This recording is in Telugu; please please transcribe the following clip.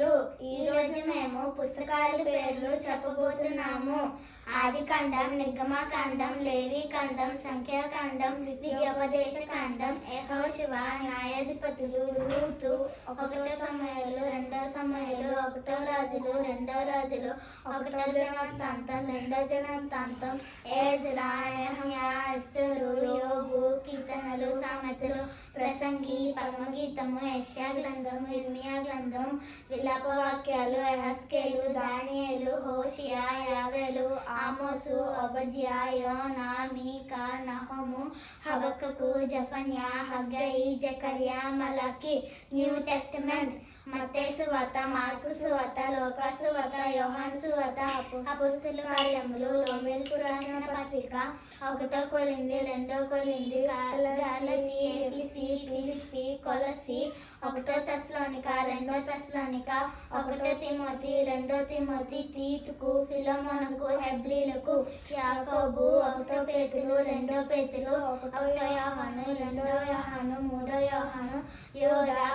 పుస్తకములు ఈ రోజు మేము పుస్తకాల పేర్లు చెప్పబోతున్నాము. ఆది కాండం నిగమకాండం లేవి కాండం సంఖ్యాకాండం విద్యోపదేశ కాండం శివ న్యాయాధిపతులు రూతు ఒకటో సమయాలు రెండో సమయాలు ఒకటో రాజులు రెండో రాజులు ఒకటో దినాంతాంతం రెండో దినాంతాంతం ఏజ్రా యెహయా ఎస్తరు యోగు కీర్తనలు సామెతలు ప్రసంగి పరమగీతము యష్యా గ్రంథము ఇర్మియా గ్రంథము విలాపవాక్యాలు ఎహస్కేలు దానియేలు హోషియా యావేలు ఆమోసు ఒబద్యా యోనా మీకా నహము హబకకు జఫన్యా హగ్గయి జకర్యా మలకి న్యూ టెస్టమెంట్ మత్తయి సువార్త మార్కు సువత లోకా సువార్త యోహాను సువార్త అపుస్తుల కార్యములు రోమిల్కు పత్రిక ఒకటో కొలింది రెండో కొలింది గాలతి ఏబిసి ఫిలిప్పి కొలసి. ఒకటో తస్లోనిక రెండో తస్లోనిక ఒకటో తిమోతి రెండో తిమోతి తీతుకు ఫిలోమోనకు హెబ్లీలకు యాకోబు. ఒకటో పేతులు రెండో పేతులు ఒకటో యోహాను రెండో యోహాను మూడో యోహాను. యోధా